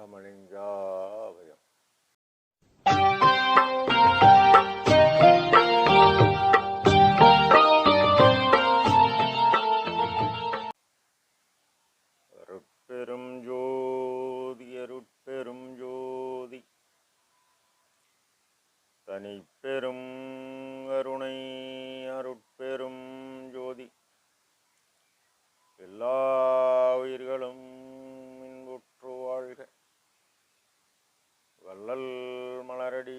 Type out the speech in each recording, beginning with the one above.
ராமலிங்காபயம் அருட்பெரும் ஜோதி அருட்பெரும் ஜோதி. தனிப்பெரும் கருணை அருட்பெரும் ஜோதி எல்லா உயிர்களும் இன்புற்று வாழ்க வள்ளல் மலரடி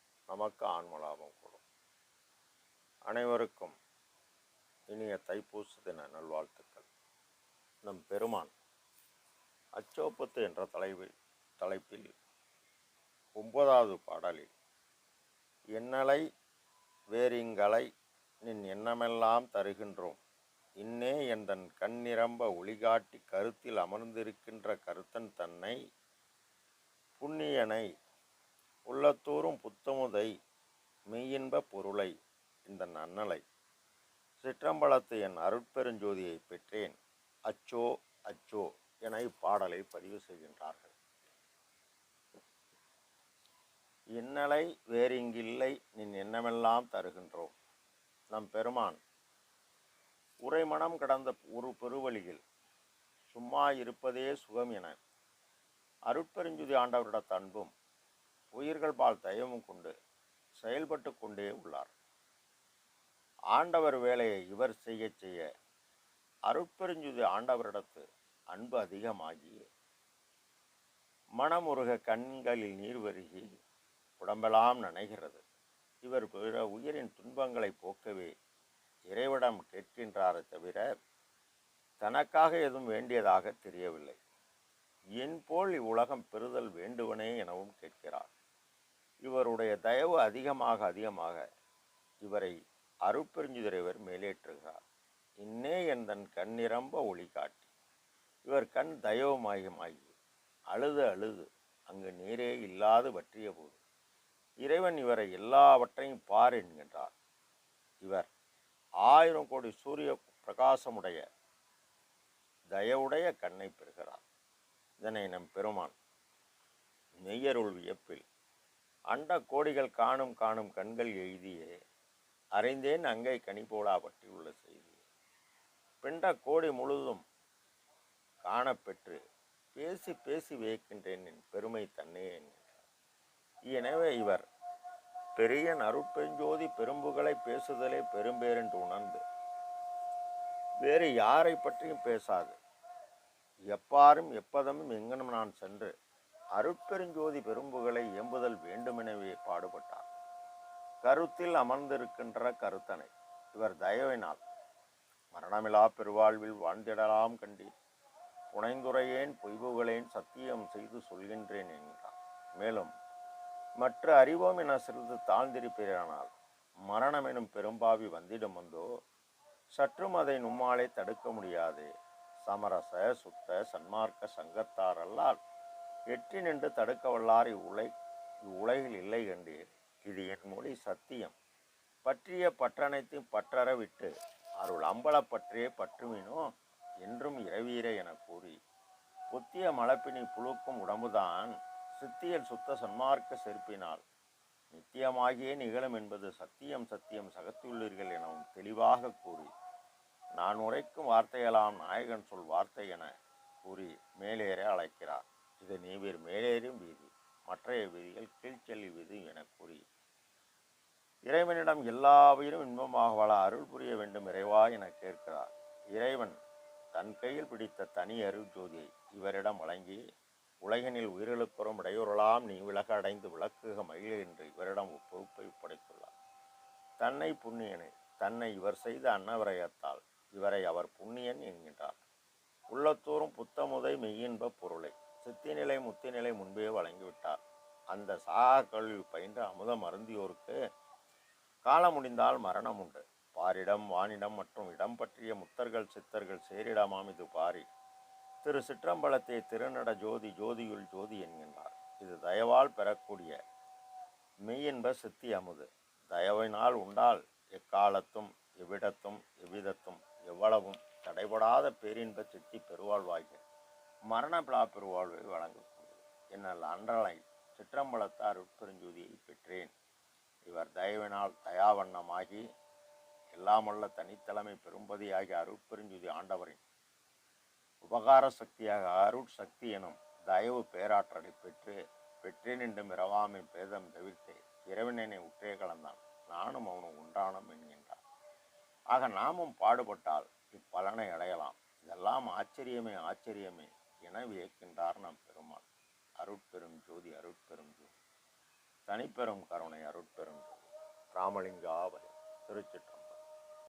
நமக்கு ஆன்ம லாபம் கூடும். அனைவருக்கும் இனிய தைப்பூச தின நல்வாழ்த்துக்கள். நம் பெருமான் அச்சோப்பத்து என்ற தலைவில் தலைப்பில் ஒன்பதாவது பாடலில் என்னலை வேறிங்களை நின் எண்ணமெல்லாம் தருகின்றோம். இன்னே எந்தன் கண்ணிரம்ப ஒளிகாட்டி கருத்தில் அமர்ந்திருக்கின்ற கருத்தன் தன்னை புண்ணியனை உள்ளத்தோறும் புத்தமுதை மெய்யின்ப பொருளை இந்த நன்னலை. சிற்றம்பலத்து என் அருட்பெருஞ்சோதியை பெற்றேன். அச்சோ அச்சோ என இப்பாடலை பதிவு செய்கின்றார்கள். இன்னலை வேறிங்கில்லை நின் எண்ணமெல்லாம் தருகின்றோம். நம் பெருமான் உரைமணம் கடந்த ஒரு பெருவழியில் சும்மா இருப்பதே சுகம் என அருட்பெருஞ்சுதி ஆண்டவரிட அன்பும் உயிர்கள் பால் தயவும் கொண்டு செயல்பட்டு கொண்டே உள்ளார். ஆண்டவர் வேலையை இவர் செய்ய செய்ய அருட்பெருஞ்சுதி ஆண்டவரிடத்து அன்பு அதிகமாகி மனமுருக கண்களில் நீர் வருகி உடம்பெல்லாம் நனைகிறது. இவர் பிற உயிரின் துன்பங்களை போக்கவே இறைவிடம் கேட்கின்றாரே தவிர தனக்காக எதுவும் வேண்டியதாக தெரியவில்லை. என் போல் இவ்வுலகம் பெறுதல் வேண்டுவனே எனவும் கேட்கிறார். இவருடைய தயவு அதிகமாக அதிகமாக இவரை அருட்பெருஞ்சுதிரைவர் மேலேற்றுகிறார். இன்னே என் தன் கண்ணிரம்ப ஒளி காட்டி. இவர் கண் தயவுமாயமாகி அழுது அழுது அங்கு நீரே இல்லாது வற்றிய போது இறைவன் இவரை எல்லாவற்றையும் பார் என்கின்றார். இவர் ஆயிரம் கோடி சூரிய பிரகாசமுடைய தயவுடைய கண்ணை பெறுகிறார். இதனை நம் பெருமான் மெய்யருள் வியப்பில் அண்ட கோடிகள் காணும் காணும் கண்கள் எழுதியே அறிந்தேன் அங்கை கனி போலா பற்றியுள்ள செய்தி பிண்ட கோடி முழுதும் காணப்பெற்று பேசி பேசி வியக்கின்றேன் என் பெருமை தன்னே எனவே இவர் பெரிய அருட்பெருஞ்சோதி பெரும்புகளை பேசுதலே பெரும்பேரென்று உணர்ந்து வேறு யாரை பற்றியும் பேசாது. எப்பாரும் எப்பதமும் எங்கனும் நான் சென்று அருட்பெருஞ்சோதி பெரும்புகளை எம்புதல் வேண்டுமெனவே பாடுபட்டார். கருத்தில் அமர்ந்திருக்கின்ற கருத்தனை இவர் தயவினால் மரணமிலா பெருவாழ்வில் வாழ்ந்திடலாம் கண்டீர். புனைந்துரையேன் பொய்புகளேன் சத்தியம் செய்து சொல்கின்றேன் என்கிறார். மேலும் மற்ற அறிவோம் என சிறிது தாழ்ந்திருப்பீரானால் மரணம் எனும் பெரும்பாவி வந்திடும் வந்தோ சற்றும் அதை நும்மாலே தடுக்க முடியாது. சமரச சுத்த சன்மார்க்க சங்கத்தாரல்லால் எட்டி நின்று தடுக்க வல்லார் இவ்வுலை இவ்வுலகில் இல்லை கண்டீர் இது என் மொழி சத்தியம். பற்றிய பற்றனைத்தையும் பற்றற விட்டு அருள் அம்பலப் பற்றியே பற்றுமினோ? என்றும் இரவீர என கூறி புத்திய மலப்பினி புழுக்கும் உடம்புதான் சித்தியல் சுத்த சன்மார்க்க செருப்பினால். நித்தியமாகியே நிகழும் என்பது சத்தியம் சத்தியம் சகத்துள்ளீர்கள் எனவும் தெளிவாக கூறி நான் உரைக்கும் வார்த்தையெல்லாம் நாயகன் சொல் வார்த்தை என கூறி மேலேற அழைக்கிறார். இது நீவீர் மேலேறும் வீதி மற்றைய வீதிகள் கீழ்ச்செல்லி வீதி என கூறி. இறைவனிடம் எல்லா இன்பமாக வாழ அருள் புரிய வேண்டும் இறைவா என கேட்கிறார். இறைவன் தன் கையில் பிடித்த தனி அருள் ஜோதியை இவரிடம் வழங்கி உலகினில் உயிர்களுக்குறும் இடையூறலாம் நீ விலக அடைந்து விளக்குக மகிழ் என்று இவரிடம் பொறுப்பை படைத்துள்ளார் தன்னை புண்ணியனை தன்னை இவர் செய்த அன்னவரையத்தால் இவரை அவர் புண்ணியன் என்கின்றார். உள்ளத்தோறும் புத்தமுதை மெய்யின்ப பொருளை. சித்திநிலை முத்திநிலை முன்பே வழங்கிவிட்டார். அந்த சாகா பயின்ற அமுதம் அருந்தியோருக்கு காலம் முடிந்தால் மரணம் உண்டு. பாரிடம் வானிடம் மற்றும் இடம் பற்றிய முத்தர்கள் சித்தர்கள் சேரிடமாம் இது பாரி. திரு சிற்றம்பலத்தை திருநட ஜோதி ஜோதியுள் ஜோதி என்கின்றார். இது தயவால் பெறக்கூடிய மெய்யென்ப சித்தி அமுது. தயவினால் உண்டால் எக்காலத்தும் எவ்விடத்தும் எவ்விதத்தும் எவ்வளவும் தடைபடாத பேரின்ப சித்தி பெருவாழ்வாகிய மரண பிளா பெருவாழ்வை வழங்கக்கூடியது என்னால் அன்றலை சிற்றம்பலத்தார் உட்பெருஞ்சோதியை பெற்றேன். இவர் தயவினால் தயாவண்ணமாகி எல்லாமல்ல தனித்தலைமை பெரும்பதியாகி அருட்பெருஞ்சுதி ஆண்டவரின் உபகார சக்தியாக அருட் சக்தி எனும் தயவு பேராற்றலை பெற்று பெற்றேன் என்று இரவாமின் பேதம் தவிர்த்து இறைவனனை உற்றே கலந்தான். நானும் அவனும் உண்டானும் என்கின்றார் ஆக நாமும் பாடுபட்டால் இப்பலனை அடையலாம். இதெல்லாம் ஆச்சரியமே ஆச்சரியமே. என வியக்கின்றார் நம் பெருமாள். அருட்பெரும் ஜோதி அருட்பெரும் ஜோதி. தனிப்பெரும் கருணை அருட்பெரும் ஜோதி. ராமலிங்காவலி திருச்சிற்றம்